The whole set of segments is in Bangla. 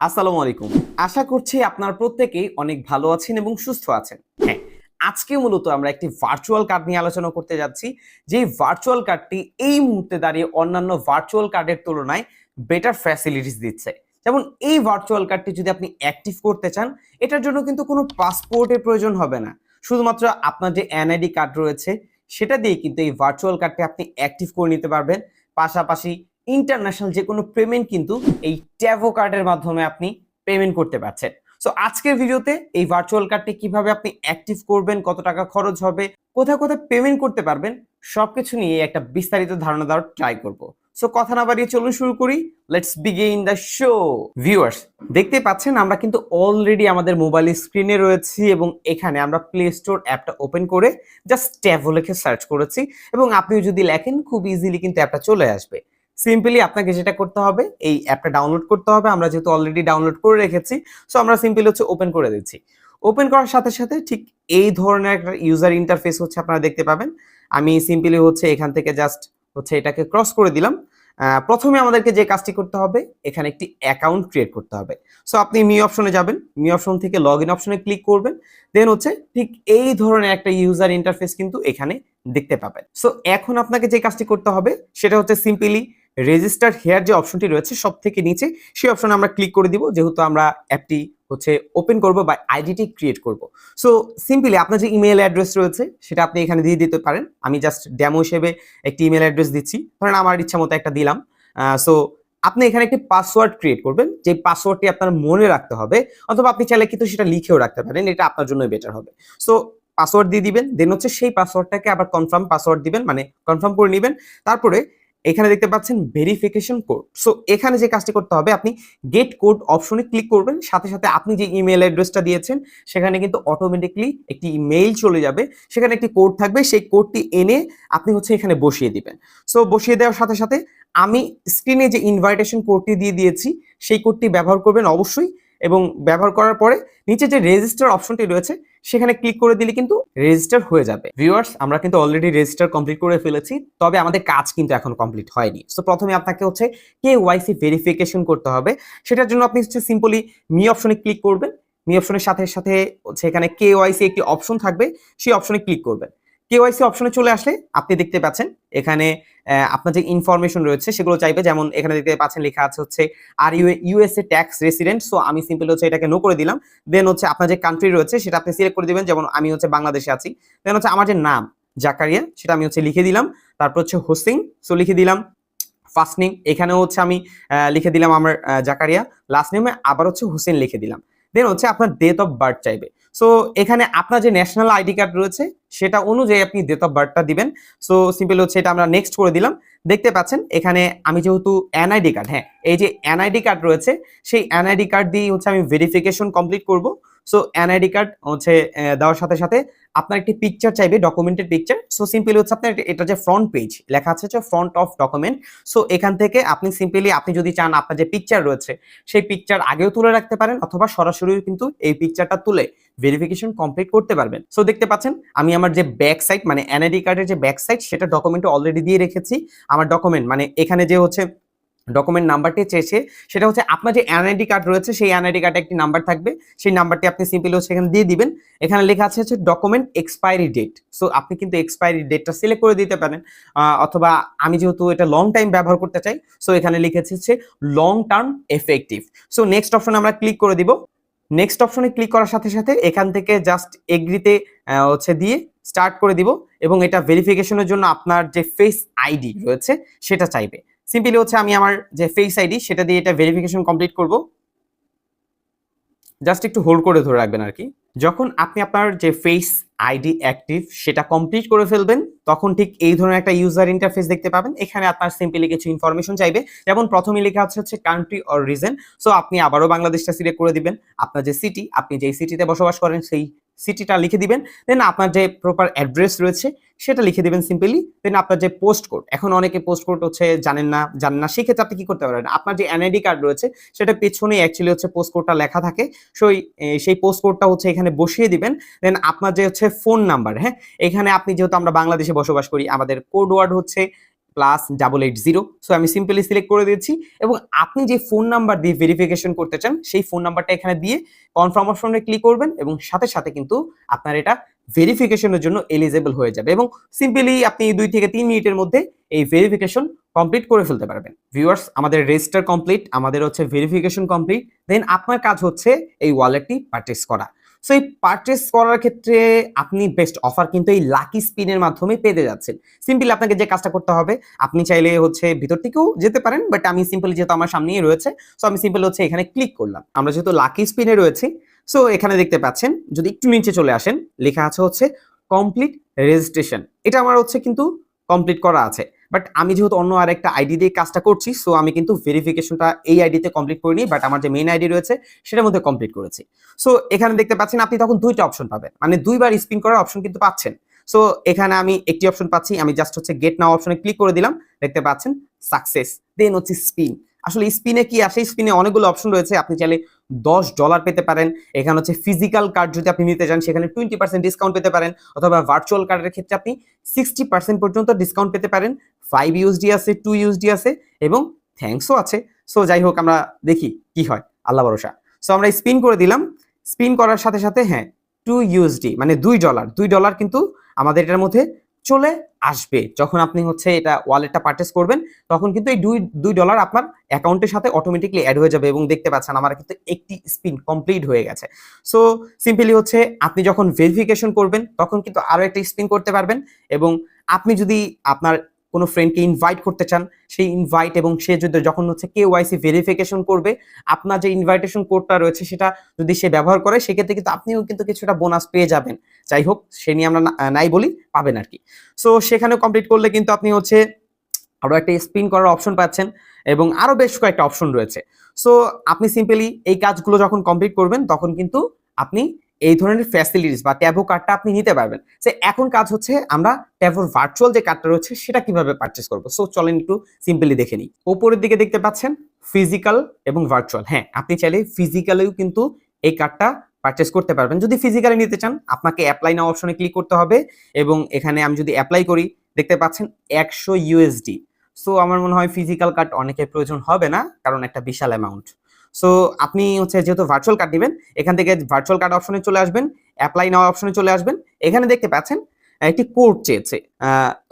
আসসালামু আলাইকুম। আশা করছি আপনার প্রত্যেকেই অনেক ভালো আছেন এবং সুস্থ আছেন। হ্যাঁ আজকে মূলত আমরা একটি ভার্চুয়াল কার্ড নিয়ে আলোচনা করতে যাচ্ছি। যে ভার্চুয়াল কার্ডটি এই মুহূর্তে দাঁড়িয়ে অন্যান্য ভার্চুয়াল কার্ডের তুলনায় বেটার ফ্যাসিলিটিস দিচ্ছে। যেমন এই ভার্চুয়াল কার্ডটি যদি আপনি অ্যাক্টিভ করতে চান, এটার জন্য কিন্তু কোনো পাসপোর্টের প্রয়োজন হবে না। শুধুমাত্র আপনার যে এনআইডি কার্ড রয়েছে, সেটা দিয়ে কিন্তু এই ভার্চুয়াল কার্ডটি আপনি অ্যাক্টিভ করে নিতে পারবেন। পাশাপাশি ইন্টারন্যাশনাল যে কোনো পেমেন্ট কিন্তু এই ট্যাভো কার্ডের মাধ্যমে আপনি পেমেন্ট করতে পারছেন। সো আজকের ভিডিওতে এই ভার্চুয়াল কার্ডটি কীভাবে আপনি অ্যাক্টিভ করবেন, কত টাকা খরচ হবে, কোথায় কোথায় পেমেন্ট করতে পারবেন, সবকিছু নিয়ে একটা বিস্তারিত ধারণা দেওয়ার ট্রাই করব। সো কথা না বাড়িয়ে চলুন শুরু করি। Let's begin the show viewers দেখতে পাচ্ছেন আমরা কিন্তু অলরেডি আমাদের মোবাইল স্ক্রিনে রয়েছি এবং এখানে আমরা প্লে স্টোর অ্যাপটা ওপেন করে জাস্ট ট্যাভো লিখে সার্চ করেছি এবং আপনিও যদি লেখেন, খুব ইজিলি কিন্তু অ্যাপটা চলে আসবে। সিম্পলি আপনাকে যেটা করতে হবে, এই অ্যাপটা ডাউনলোড করতে হবে। আমরা যেহেতু অলরেডি ডাউনলোড করে রেখেছি সো আমরা সিম্পলি হচ্ছে ওপেন করে দিচ্ছি। ওপেন করার সাথে সাথে ঠিক এই ধরনের একটা ইউজার ইন্টারফেস হচ্ছে আপনারা দেখতে পাবেন। আমি সিম্পলি হচ্ছে এখান থেকে জাস্ট হচ্ছে এটাকে ক্রস করে দিলাম। প্রথমে আমাদেরকে যে কাজটি করতে হবে, এখানে একটি অ্যাকাউন্ট ক্রিয়েট করতে হবে। সো আপনি মি অপশনে যাবেন মি অপশন থেকে লগ ইন অপশনে ক্লিক করবেন। দেন হচ্ছে ঠিক এই ধরনের একটা ইউজার ইন্টারফেস কিন্তু এখানে দেখতে পাবেন। সো এখন আপনাকে যে কাজটি করতে হবে, সেটা হচ্ছে সিম্পলি রেজিস্টার হেয়ার যে অপশনটি রয়েছে সব থেকে নিচে, সেই অপশনে আমরা ক্লিক করে দিব। যেহেতু আমরা অ্যাপটি হচ্ছে ওপেন করব বা আইডিটি ক্রিয়েট করব। সো সিম্পলি আপনার যে ইমেল অ্যাড্রেস রয়েছে, সেটা আপনি এখানে দিয়ে দিতে পারেন। আমি জাস্ট ড্যামো হিসেবে একটি ইমেল অ্যাড্রেস দিচ্ছি। ধরেন আমার ইচ্ছা মতো একটা দিলাম। সো আপনি এখানে একটি পাসওয়ার্ড ক্রিয়েট করবেন। যে পাসওয়ার্ডটি আপনার মনে রাখতে হবে, অথবা আপনি চাইলে কিন্তু সেটা লিখেও রাখতে পারেন। এটা আপনার জন্য বেটার হবে। সো পাসওয়ার্ড দিয়ে দিবেন। দেন হচ্ছে সেই পাসওয়ার্ডটাকে আবার কনফার্ম পাসওয়ার্ড দিবেন। মানে কনফার্ম করে নেবেন। তারপরে এখানে দেখতে পাচ্ছেন ভেরিফিকেশন কোড সো এখানে যে কাজটি করতে হবে, আপনি গেট কোড অপশনে ক্লিক করবেন। সাথে সাথে আপনি যে ইমেল অ্যাড্রেসটা দিয়েছেন, সেখানে কিন্তু অটোমেটিকলি একটি ইমেইল চলে যাবে। সেখানে একটি কোড থাকবে। সেই কোডটি এনে আপনি হচ্ছে এখানে বসিয়ে দিবেন। সো বসিয়ে দেওয়ার সাথে সাথে আমি স্ক্রিনে যে ইনভাইটেশন কোডটি দিয়ে দিয়েছি, সেই কোডটি ব্যবহার করবেন অবশ্যই। এবং ব্যবহার করার পরে নিচে যে রেজিস্টার অপশনটি রয়েছে সেখানে ক্লিক করে দিলে কিন্তু রেজিস্টার হয়ে যাবে। ভিউয়ার্স আমরা কিন্তু অলরেডি রেজিস্টার কমপ্লিট করে ফেলেছি, তবে আমাদের কাজ কিন্তু এখন কমপ্লিট হয়নি। সো প্রথমে আপনাকে হচ্ছে কে ওয়াইসি ভেরিফিকেশন করতে হবে। সেটার জন্য আপনি হচ্ছে সিম্পলি মি অপশনে ক্লিক করবেন। মি অপশনের সাথে সাথে হচ্ছে এখানে কে ওয়াইসি একটি অপশন থাকবে, সেই অপশনে ক্লিক করবেন। কেওয়াইসি অপশনে চলে আসলে আপনি দেখতে পাচ্ছেন। এখানে আপনার যে ইনফরমেশন রয়েছে সেগুলো চাইবে। যেমন এখানে দেখতে পাচ্ছেন লেখা আছে হচ্ছে are you USA tax resident so আমি সিম্পল হচ্ছে এটাকে নো করে দিলাম। দেন হচ্ছে আপনার যে কান্ট্রি রয়েছে সেটা আপনি সিলেক্ট করে দিবেন। যেমন আমি হচ্ছে বাংলাদেশে আছি। দেন হচ্ছে আমার যে নাম, জাকারিয়া, সেটা আমি হচ্ছে লিখে দিলাম। তারপর হচ্ছে হোসিং সো লিখে দিলাম। ফার্স্ট নেম এখানেও হচ্ছে আমি লিখে দিলাম আমার জাকারিয়া। লাস্ট নেমে আবার হচ্ছে হোসেন লিখে দিলাম। দেন হচ্ছে আপনার ডেট অফ বার্থ চাইবে। সো এখানে আপনার যে ন্যাশনাল আইডি কার্ড রয়েছে, সেটা অনুযায়ী আপনি ডেট অফ বার্থটা দিবেন। সো সিম্পল হচ্ছে এটা আমরা নেক্সট করে দিলাম। দেখতে পাচ্ছেন, এখানে আমি যেহেতু এনআইডি কার্ড হ্যাঁ এই যে এনআইডি কার্ড রয়েছে, সেই এনআইডি কার্ড দিয়ে হচ্ছে আমি ভেরিফিকেশন কমপ্লিট করব। সো এনআইডি কার্ড হচ্ছে দেওয়ার সাথে সাথে আপনার একটি পিকচার চাইবে ডকুমেন্টের পিকচার সো সিম্পলি হচ্ছে আপনার এটা- যে ফ্রন্ট পেজ লেখা আছে হচ্ছে ফ্রন্ট অফ ডকুমেন্ট সো এখান থেকে আপনি সিম্পলি আপনি যদি চান আপনার যে পিকচার রয়েছে, সেই পিকচার আগেও তুলে রাখতে পারেন অথবা সরাসরি কিন্তু এই পিকচারটা তুলে ভেরিফিকেশন কমপ্লিট করতে পারবেন। সো দেখতে পাচ্ছেন, আমি আমার যে ব্যাক সাইড মানে এনআইডি কার্ডের যে ব্যাক সাইড সেটা ডকুমেন্টে অলরেডি দিয়ে রেখেছি। আমার ডকুমেন্ট মানে এখানে যে হচ্ছে ডকুমেন্ট নাম্বারটি চেয়েছে সেটা হচ্ছে আপনার যে এনআইডি কার্ড রয়েছে, সেই এনআইডি কার্ডে একটি নাম্বার থাকবে। সেই নাম্বারটি আপনি সিম্পলি হচ্ছে এখানে দিয়ে দিবেন। এখানে লেখা আছে হচ্ছে ডকুমেন্ট এক্সপায়ারি ডেট সো আপনি কিন্তু এক্সপায়ারি ডেটটা সিলেক্ট করে দিতে পারেন। অথবা আমি যেহেতু এটা লং টাইম ব্যবহার করতে চাই সো এখানে লিখেছে হচ্ছে long term effective so next অপশনে আমরা ক্লিক করে দিব। নেক্সট অপশনে ক্লিক করার সাথে সাথে এখান থেকে জাস্ট এগ্রিতে হচ্ছে দিয়ে স্টার্ট করে দিব। এবং এটা ভেরিফিকেশনের জন্য আপনার যে ফেস আইডি রয়েছে, সেটা চাইবে। সিম্পলি হচ্ছে আমি আমার যে ফেস আইডি সেটা দিয়ে এটা ভেরিফিকেশন কমপ্লিট করব। জাস্ট একটু হোল্ড করে ধরে রাখবেন আর কি। যখন আপনি আপনার যে ফেস আইডি অ্যাক্টিভ সেটা কমপ্লিট করে ফেলবেন, তখন ঠিক এই ধরনের একটা ইউজার ইন্টারফেস দেখতে পাবেন। এখানে আপনার সিম্পলি কিছু ইনফরমেশন চাইবে। যেমন প্রথমে লেখা আছে হচ্ছে কান্ট্রি অর রিজন সো আপনি আবারও বাংলাদেশটা সিলেক্ট করে দিবেন। আপনার যে সিটি আপনি যেই সিটিতে বসবাস করেন, সেই সিটিটা লিখে দিবেন দেন আপনার যে প্রপার অ্যাড্রেস রয়েছে সেটা লিখে দিবেন সিম্পলি দেন আপনার যে পোস্ট কোড এখন অনেকে পোস্ট কোড হচ্ছে জানেন না জানেন না, সেক্ষেত্রে আপনি কি করতে পারেন আপনার যে এনআইডি কার্ড রয়েছে সেটা পেছনে অ্যাকচুয়ালি হচ্ছে পোস্ট কোডটা লেখা থাকে সেই সেই পোস্ট কোডটা হচ্ছে এখানে বসিয়ে দিবেন দেন আপনার যে হচ্ছে ফোন নাম্বার হ্যাঁ? এখানে আপনি যেহেতু আমরা বাংলাদেশে বসবাস করি, আমাদের কোড ওয়ার্ড হচ্ছে plus double eight zero so আমি সিম্পলি সিলেক্ট করে দিয়েছি এবং আপনি যে ফোন নাম্বার দিয়ে ভেরিফিকেশন করতে চান, সেই ফোন নাম্বারটা এখানে দিয়ে কনফার্ম অপশনে ক্লিক করবেন এবং সাথে সাথে কিন্তু আপনার এটা ভেরিফিকেশনের জন্য এলিজেবল হয়ে যাবে এবং সিম্পলি আপনি দুই থেকে তিন মিনিটের মধ্যে এই ভেরিফিকেশন কমপ্লিট করে ফেলতে পারবেন। ভিউয়ার্স আমাদের রেজিস্টার কমপ্লিট আমাদের হচ্ছে ভেরিফিকেশন কমপ্লিট দেন আপনার কাজ হচ্ছে এই ওয়ালেটটি পারচেস করা। সো এই পারচেস করার ক্ষেত্রে আপনি বেস্ট অফার কিন্তু এই লাকি স্পিনের মাধ্যমে পেতে যাচ্ছেন। সিম্পলি আপনাকে যে কাজটা করতে হবে, আপনি চাইলে হচ্ছে ভিতর থেকেও যেতে পারেন বাট আমি সিম্পলি যেহেতু আমার সামনেই রয়েছে সো আমি সিম্পল হচ্ছে এখানে ক্লিক করলাম। আমরা যেহেতু লাকি স্পিনে রয়েছি সো এখানে দেখতে পাচ্ছেন, যদি একটু নিচে চলে আসেন, লেখা আছে হচ্ছে কমপ্লিট রেজিস্ট্রেশন এটা আমার হচ্ছে কিন্তু কমপ্লিট করা আছে। বাট আমি যেহেতু অন্য আরেকটা আইডি দিয়ে কাজটা করছি সো আমি কিন্তু ভেরিফিকেশনটা এই আইডিতে কমপ্লিট করিনি বাট আমার যে মেইন আইডি রয়েছে, সেটার মধ্যে কমপ্লিট করেছি। সো এখানে দেখতে পাচ্ছেন আপনি তখন দুইটা অপশন পাবেন। মানে দুইবার স্পিন করার অপশন কিন্তু পাচ্ছেন। সো এখানে আমি একটি অপশন পাচ্ছি, আমি জাস্ট হচ্ছে গেট নাও অপশনে ক্লিক করে দিলাম, দেখতে পাচ্ছেন সাকসেস দেন হচ্ছে স্পিন আসলে স্পিনে কি আসে? স্পিনে অনেকগুলো অপশন রয়েছে, আপনি চাইলে দশ ডলার পেতে পারেন। এখানে হচ্ছে ফিজিক্যাল কার্ড যদি আপনি নিতে চান, সেখানে টোয়েন্টি পার্সেন্ট ডিসকাউন্ট পেতে পারেন। অথবা ভার্চুয়াল কার্ডের ক্ষেত্রে আপনি সিক্সটি পার্সেন্ট পর্যন্ত ডিসকাউন্ট পেতে পারেন। ফাইভ ইউএসডি আছে টু ইউএসডি আছে এবং থ্যাঙ্কসও আছে। সো যাই হোক, আমরা দেখি কি হয়। আল্লাহ ভরসা। সো আমরা স্পিন করে দিলাম। স্পিন করার সাথে সাথে হ্যাঁ টু ইউএসডি মানে দুই ডলার দুই ডলার কিন্তু আমাদের এটার মধ্যে চলে আসবে। যখন আপনি হচ্ছে এটা ওয়ালেটটা পার্চেস করবেন, তখন কিন্তু এই দুই দুই ডলার আপনার অ্যাকাউন্টের সাথে অটোমেটিকলি অ্যাড হয়ে যাবে এবং দেখতে পাচ্ছেন আমার কিন্তু একটি স্পিন কমপ্লিট হয়ে গেছে। সো সিম্পলি হচ্ছে আপনি যখন ভেরিফিকেশন করবেন, তখন কিন্তু আরও একটা স্পিন করতে পারবেন এবং আপনি যদি আপনার কোনো ফ্রেন্ডকে ইনভাইট করতে চান, সেই ইনভাইট এবং সে যদি, যখন হচ্ছে কে ওয়াইসি ভেরিফিকেশন করবে, আপনার যে ইনভাইটেশন কোডটা রয়েছে সেটা যদি সে ব্যবহার করে, সেক্ষেত্রে কিন্তু আপনিও কিন্তু কিছুটা বোনাস পেয়ে যাবেন। যাই হোক, সে নিয়ে আমরা নাই বলি, পাবেন আর কি। সো সেখানে কমপ্লিট করলে কিন্তু আপনি হচ্ছে আরও একটা স্পিন করার অপশন পাচ্ছেন এবং আরও বেশ কয়েকটা অপশন রয়েছে। সো আপনি সিম্পলি এই কাজগুলো যখন কমপ্লিট করবেন, তখন কিন্তু আপনি এই ধরনের ফ্যাসিলিটিস বা ট্যাবো কার্ডটা আপনি নিতে পারবেন। সে এখন কাজ হচ্ছে আমরা ট্যাবোর ভার্চুয়াল যে কার্ডটা রয়েছে, সেটা কীভাবে পারচেস করব? সো চলেন একটু সিম্পলি দেখে নিই। ওপরের দিকে দেখতে পাচ্ছেন ফিজিক্যাল এবং ভার্চুয়াল হ্যাঁ আপনি চাইলে ফিজিক্যালেও কিন্তু এই কার্ডটা পারচেস করতে পারবেন। যদি ফিজিক্যালি নিতে চান, আপনাকে অ্যাপ্লাই নাও অপশনে ক্লিক করতে হবে এবং এখানে আমি যদি অ্যাপ্লাই করি, দেখতে পাচ্ছেন একশো ইউএসডি সো আমার মনে হয় ফিজিক্যাল কার্ড অনেকের প্রয়োজন হবে না, কারণ একটা বিশাল অ্যামাউন্ট সো আপনি হচ্ছে যেহেতু ভার্চুয়াল কার্ড নেবেন, এখান থেকে ভার্চুয়াল কার্ড অপশনে চলে আসবেন অ্যাপ্লাই নাও অপশনে চলে আসবেন। এখানে দেখতে পাচ্ছেন, একটি কোড চেয়েছে।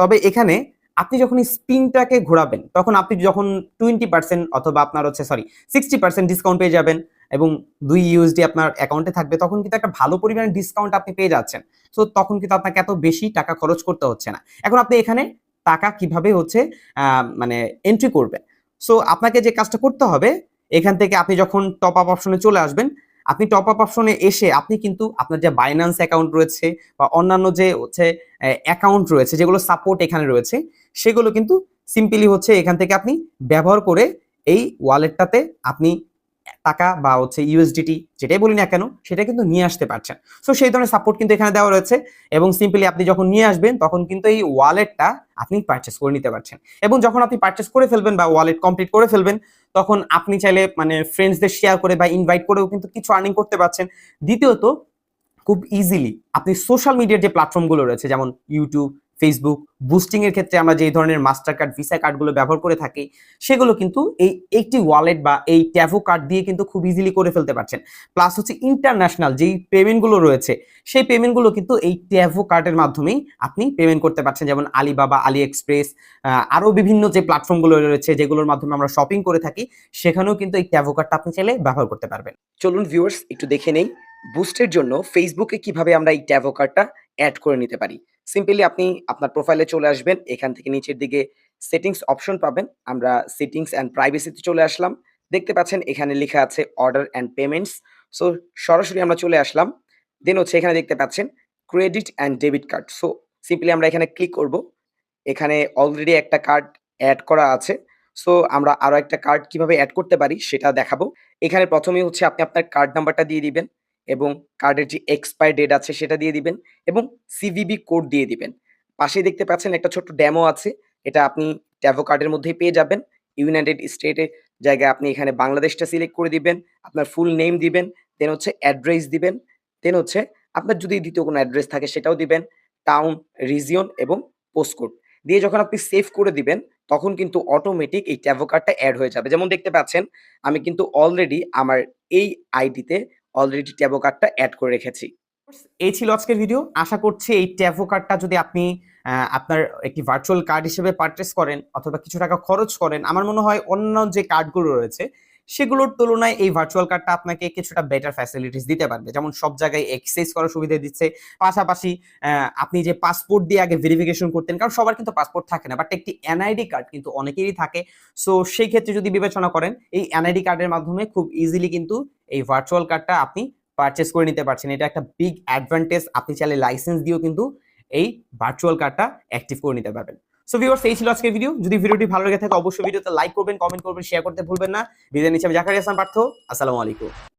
তবে এখানে আপনি যখন স্পিনটাকে ঘোরাবেন, তখন আপনি যখন টোয়েন্টি পার্সেন্ট অথবা আপনার হচ্ছে সরি সিক্সটি পার্সেন্ট ডিসকাউন্ট পেয়ে যাবেন এবং দুই ইউএসডি আপনার অ্যাকাউন্টে থাকবে, তখন কিন্তু একটা ভালো পরিমাণে ডিসকাউন্ট আপনি পেয়ে যাচ্ছেন। সো তখন কিন্তু আপনাকে এত বেশি টাকা খরচ করতে হচ্ছে না। এখন আপনি এখানে টাকা কীভাবে হচ্ছে মানে এন্ট্রি করবেন? সো আপনাকে যে কাজটা করতে হবে এখান থেকে আপনি যখন টপ আপ অপশনে চলে আসবেন, আপনি টপ আপ অপশনে এসে আপনি কিন্তু আপনার যে বাইন্যান্স অ্যাকাউন্ট রয়েছে বা অন্যান্য যে হচ্ছে অ্যাকাউন্ট রয়েছে, যেগুলো সাপোর্ট এখানে রয়েছে, সেগুলো কিন্তু সিম্পলি হচ্ছে এখান থেকে আপনি ব্যবহার করে এই ওয়ালেটটাতে আপনি টাকা বা হচ্ছে ইউএসডিটি যেটাই বলি না কেন, সেটা কিন্তু নিয়ে আসতে পারছেন। সো সেই ধরনের সাপোর্ট কিন্তু এখানে দেওয়া রয়েছে এবং সিম্পলি আপনি যখন নিয়ে আসবেন, তখন কিন্তু এই ওয়ালেটটা আপনি পারচেস করে নিতে পারছেন। এবং যখন আপনি পারচেস করে ফেলবেন বা ওয়ালেট কমপ্লিট করে ফেলবেন, তখন আপনি চাইলে মানে ফ্রেন্ডসদের শেয়ার করে বা ইনভাইট করেও কিন্তু কিছু আর্নিং করতে পারছেন। দ্বিতীয়ত, খুব ইজিলি আপনি সোশ্যাল মিডিয়ার যে প্ল্যাটফর্মগুলো রয়েছে, যেমন ইউটিউব ফেসবুক বুস্টিং এর ক্ষেত্রে আমরা যেই ধরনের মাস্টার কার্ড ভিসা কার্ডগুলো ব্যবহার করে থাকি, সেগুলো কিন্তু এই একটি ওয়ালেট বা এই ট্যাভো কার্ড দিয়ে কিন্তু খুব ইজিলি করে ফেলতে পারছেন। প্লাস হচ্ছে ইন্টারন্যাশনাল যেই পেমেন্টগুলো রয়েছে, সেই পেমেন্টগুলো কিন্তু এই ট্যাভো কার্ডের মাধ্যমেই আপনি পেমেন্ট করতে পারছেন। যেমন আলিবাবা আলি এক্সপ্রেস আরও বিভিন্ন যে প্ল্যাটফর্মগুলো রয়েছে, যেগুলোর মাধ্যমে আমরা শপিং করে থাকি, সেখানেও কিন্তু এই ট্যাভো কার্ডটা আপনি চাইলে ব্যবহার করতে পারবেন। চলুন ভিউয়ার্স একটু দেখে নেই বুস্টের জন্য ফেসবুকে কীভাবে আমরা এই ট্যাভো কার্ডটা অ্যাড করে নিতে পারি? সিম্পলি আপনি আপনার প্রোফাইলে চলে আসবেন, এখান থেকে নিচের দিকে সেটিংস অপশন পাবেন। আমরা সেটিংস অ্যান্ড প্রাইভেসিতে চলে আসলাম। দেখতে পাচ্ছেন এখানে লেখা আছে অর্ডার অ্যান্ড পেমেন্টস সো সরাসরি আমরা চলে আসলাম। দেন হচ্ছে এখানে দেখতে পাচ্ছেন credit and debit card so simply আমরা এখানে ক্লিক করব। এখানে অলরেডি একটা কার্ড অ্যাড করা আছে। সো আমরা আরও একটা কার্ড কীভাবে অ্যাড করতে পারি সেটা দেখাবো। এখানে প্রথমেই হচ্ছে আপনি আপনার কার্ড নাম্বারটা দিয়ে দিবেন। এবং কার্ডের যে এক্সপায়ার ডেট আছে সেটা দিয়ে দিবেন এবং সিভিবি কোড দিয়ে দিবেন। পাশেই দেখতে পাচ্ছেন একটা ছোট্ট ড্যামো আছে, এটা আপনি ট্যাভো কার্ডের মধ্যেই পেয়ে যাবেন। ইউনাইটেড স্টেটের জায়গায় আপনি এখানে বাংলাদেশটা সিলেক্ট করে দিবেন, আপনার ফুল নেম দিবেন দেন হচ্ছে অ্যাড্রেস দিবেন দেন হচ্ছে আপনার যদি দ্বিতীয় কোনো অ্যাড্রেস থাকে সেটাও দিবেন টাউন রিজিয়ন এবং পোস্টকোড দিয়ে যখন আপনি সেভ করে দিবেন, তখন কিন্তু অটোমেটিক এই ট্যাভো কার্ডটা অ্যাড হয়ে যাবে। যেমন দেখতে পাচ্ছেন, আমি কিন্তু অলরেডি আমার এই আইডিতে অলরেডি ট্যাবো কার্ডটা অ্যাড করে রেখেছি। এই ছিল আজকের ভিডিও আশা করছি এই ট্যাভো কার্ডটা যদি আপনি আপনার একটি ভার্চুয়াল কার্ড হিসেবে পারচেস করেন অথবা কিছু টাকা খরচ করেন, আমার মনে হয় অন্য যে কার্ডগুলো রয়েছে, সেগুলোর তুলনায় এই ভার্চুয়াল কার্ডটা আপনাকে কিছুটা বেটার ফ্যাসিলিটিস দিতে পারবে। যেমন সব জায়গায় এক্সেস করার সুবিধা দিচ্ছে। পাশাপাশি আপনি যে পাসপোর্ট দিয়ে আগে ভেরিফিকেশন করতেন, কারণ সবার কিন্তু পাসপোর্ট থাকে না বাট একটি এনআইডি কার্ড কিন্তু অনেকেরই থাকে। সো সেই ক্ষেত্রে যদি বিবেচনা করেন, এই এনআইডি কার্ডের মাধ্যমে খুব ইজিলি কিন্তু এই ভার্চুয়াল কার্ডটা আপনি পারচেস করে নিতে পারছেন। এটা একটা বিগ অ্যাডভান্টেজ আপনি চাইলে লাইসেন্স দিয়েও কিন্তু এই ভার্চুয়াল কার্ডটা অ্যাক্টিভ করে নিতে পারবেন। সো ভিউয়ার্স এই ছিল আজকের ভিডিও যদি ভিডিওটি ভালো লেগে থাকে, অবশ্যই ভিডিওতে লাইক করবেন কমেন্ট করবেন শেয়ার করতে ভুলবেন না। ভিডিও নিচে আমি জাকারিয়া হাসান পার্থ। আসসালামু আলাইকুম।